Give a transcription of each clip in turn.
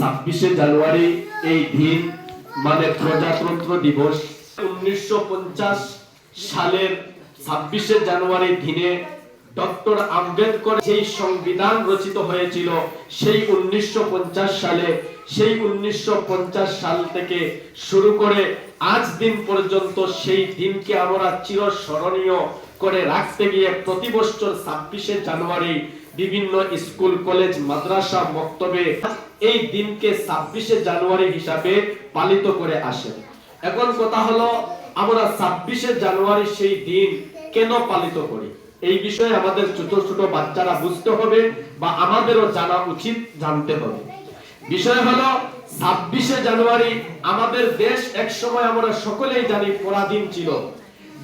ছাব্বিশে জানুয়ারি এই দিন মানে প্রজাতন্ত্র দিবস। উনিশশো সালের ছাব্বিশে জানুয়ারি দিনে ডক্টর আম্বেদকর যেই সংবিধান রচিত হয়েছিল, সেই উনিশশো পঞ্চাশ সালে, সেই উনিশশো পঞ্চাশ সাল থেকে শুরু করে আজ দিন পর্যন্ত সেই দিনকে আমরা চিরস্মরণীয় করে রাখতে গিয়ে প্রতি বছর ছাব্বিশে জানুয়ারি বিভিন্ন স্কুল, কলেজ, মাদ্রাসা মক্তবে এই দিনকে ছাব্বিশে জানুয়ারি হিসাবে পালিত করে আসেন। এখন কথা হলো, আমরা ছাব্বিশে জানুয়ারি সেই দিন কেন পালিত করি? এই বিষয়ে আমাদের ছোট ছোট বাচ্চারা বুঝতে হবে বা আমাদেরও জানা উচিত জানতে হবে। বিষয় হলো, ছাব্বিশে জানুয়ারি আমাদের দেশ এক সময় আমরা সকলেই জানি পরাধীন ছিল।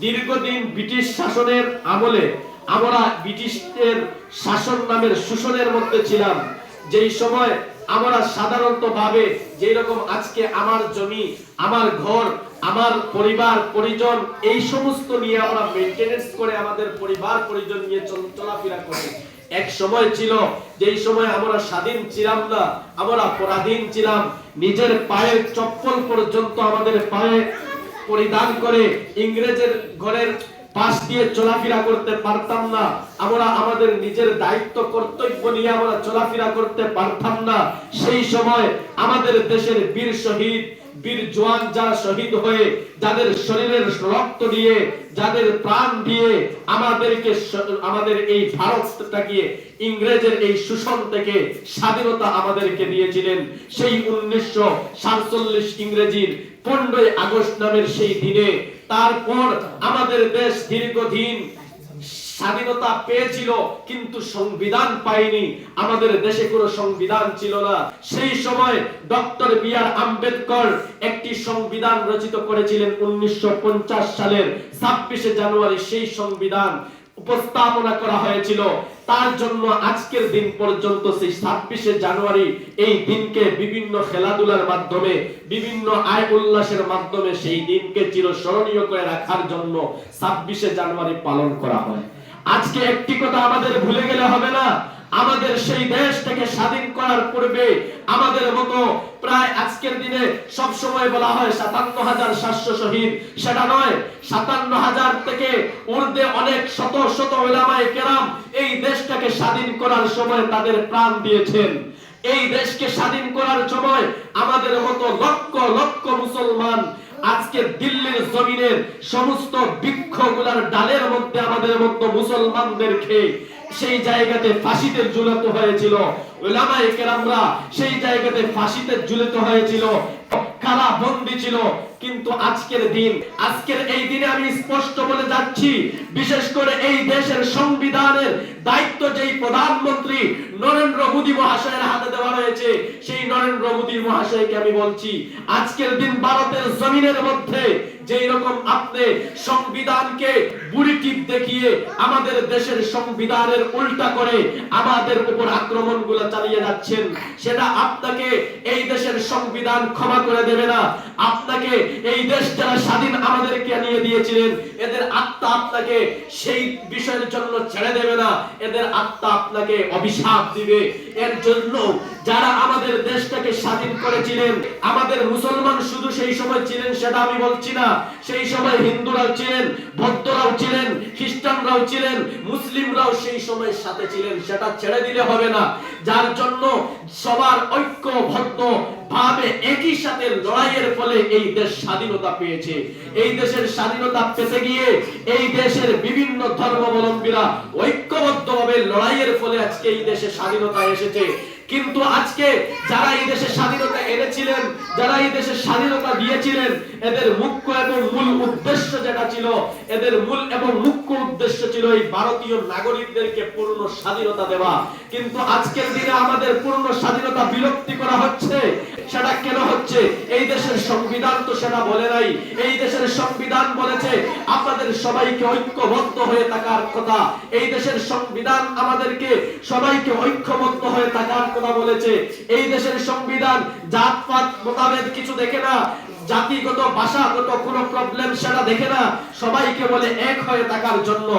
দীর্ঘদিন ব্রিটিশ শাসনের আমলে আমরা ব্রিটিশদের শাসন নামের শোষণের মধ্যে ছিলাম। যেই সময় আমরা সাধারণত ভাবে যেই রকম আজকে আমার জমি, আমার ঘর, আমার পরিবার, পরিজন, এই সমস্ত নিয়ে আমরা মেনটেনেন্স করে আমাদের পরিবার, পরিজন নিয়ে চল- চলাফেরা করি। এক সময় ছিল, যেই সময় আমরা স্বাধীন ছিলাম না, আমরা পরাধীন ছিলাম। নিজের পায়ের চপ্পল পর্যন্ত আমাদের পায়ে পরিধান করে ইংরেজের ঘরের পাশ দিয়ে চলাফেরা করতে পারতাম না। আমরা আমাদের নিজের দায়িত্ব, কর্তব্য নিয়ে আমরা চলাফেরা করতে পারতাম না। সেই সময় আমাদের দেশের বীর শহীদ, বীর জওয়ান যারা শহীদ হয়ে যাদের শরীরের রক্ত দিয়ে, যাদের প্রাণ দিয়ে আমাদেরকে আমাদের এই ভারতটাকে, ইংরেজের এই শোষণ থেকে স্বাধীনতা আমাদেরকে দিয়েছিলেন। সেই উনিশশো সাতচল্লিশ ইংরেজির পনেরোই আগস্ট নামের সেই দিনে, তারপর আমাদের দেশ দীর্ঘদিন স্বাধীনতা পেয়েছিল, কিন্তু সংবিধান পাইনি আমাদের দেশে কোনো সংবিধান ছিল না। সেই সময় ডক্টর বি আর আম্বেদকর একটি সংবিধান রচিত করেছিলেন উনিশশো পঞ্চাশ সালের ছাব্বিশে জানুয়ারি। সেই সংবিধান উপস্থাপনা করা হয়েছিল। তার জন্য আজকের দিন পর্যন্ত সেই ছাব্বিশে জানুয়ারি এই দিনকে বিভিন্ন খেলাধুলার মাধ্যমে, বিভিন্ন আয় উল্লাসের মাধ্যমে সেই দিনকে চিরস্মরণীয় করে রাখার জন্য ছাব্বিশে জানুয়ারি পালন করা হয়। আজকে একটি কথা আমাদের ভুলে গেলে হবে না। আমাদের সেই দেশ থেকে স্বাধীন করার পূর্বে আমাদের মতো প্রায় আজকের দিনে সব সময় বলা হয় সাতান্ন হাজার সাতশো শহীদ। সেটা নয়, সাতান্ন থেকে ঊর্ধ্বে অনেক শত শত ওলামায়ে কেরাম এই দেশটাকে স্বাধীন করার সময় তাদের প্রাণ দিয়েছেন। এই দেশকে স্বাধীন করার সময় আমাদের মতো লক্ষ লক্ষ মুসলমান আজকে দিল্লির জমিনের সমস্ত বৃক্ষগুলার ডালের মধ্যে আমাদের মতো মুসলমানদেরকে সেই জায়গাতে ফাঁসিতে ঝুলাত হয়েছিল। ওলামায়ে কেরামরা সেই জায়গাতে ফাঁসিতে ঝুলিত হয়েছিল। কারা বন্দি ছিল। কিন্তু আজকের দিন, আজকের এই দিনে আমি স্পষ্ট বলে যাচ্ছি, বিশেষ করে এই দেশের সংবিধানের দায়িত্ব যেই প্রধানমন্ত্রী নরেন্দ্র মোদী মহাশয়ের হাতে দেওয়া রয়েছে, সেই নরেন্দ্র মোদী মহাশয়কে আমি বলছি, আজকের দিন ভারতের জমিনের মধ্যে যেই রকম আপনি সংবিধানকে বুড়ি টিপ দেখিয়ে আমাদের দেশের সংবিধানের উল্টা করে আমাদের উপর আক্রমণগুলো চালিয়ে যাচ্ছেন, সেটা আপনাকে এই দেশের সংবিধান ক্ষমা করে দেবে না। আপনাকে এই দেশ যারা স্বাধীন আমাদেরকে নিয়ে দিয়েছিলেন, এদের আত্মা আপনাকে সেই বিষয়ের জন্য ছেড়ে দেবে না। এদের আত্মা আপনাকে অভিশাপ দিবে। এর জন্য যারা আমাদের দেশটাকে স্বাধীন করেছিলেন আমাদের মুসলমান শুধু সেই সময় ছিলেন সেটা আমি বলছি না। সেই সময় হিন্দুরাও ছিলেন, বৌদ্ধরাও ছিলেন, খ্রিস্টানরাও ছিলেন, মুসলিমরাও সেই সময় সাথে ছিলেন, সেটা ছেড়ে দিলে হবে না। যার জন্য সবার ঐক্যবদ্ধ ভাবে একই সাথে লড়াইয়ের ফলে এই দেশ স্বাধীনতা পেয়েছে। এই দেশের স্বাধীনতা পেতে গিয়ে এই দেশের বিভিন্ন ধর্মাবলম্বীরা ঐক্যবদ্ধভাবে লড়াইয়ের ফলে আজকে এই দেশে স্বাধীনতা এসেছে। কিন্তু আজকে যারা এই দেশে স্বাধীনতা এনেছিলেন, যারা এই দেশে স্বাধীনতা দিয়েছিলেন, এদের মুখ্য এবং মূল উদ্দেশ্য যেটা ছিল, এদের মূল এবং মুখ্য উদ্দেশ্য ছিল এই ভারতীয় নাগরিকদেরকে পূর্ণ স্বাধীনতা দেওয়া। কিন্তু আজকের দিনে আমাদের পূর্ণ স্বাধীনতা বিলুপ্তি করা হচ্ছে। সেটা কেন হচ্ছে? এই দেশের সংবিধান তো সেটা বলে নাই। এই দেশের সংবিধান বলেছে আপনাদের সবাইকে ঐক্যবদ্ধ হয়ে থাকার কথা। এই দেশের সংবিধান আমাদেরকে সবাইকে ঐক্যবদ্ধ হয়ে থাকার কথা বলেছে। এই দেশের সংবিধান জাতপাত মোতাবেক কিছু দেখে না, জাতিগত, ভাষাগত কোনো প্রবলেম সেটা দেখে না। সবাইকে বলে এক হয়ে থাকার জন্য।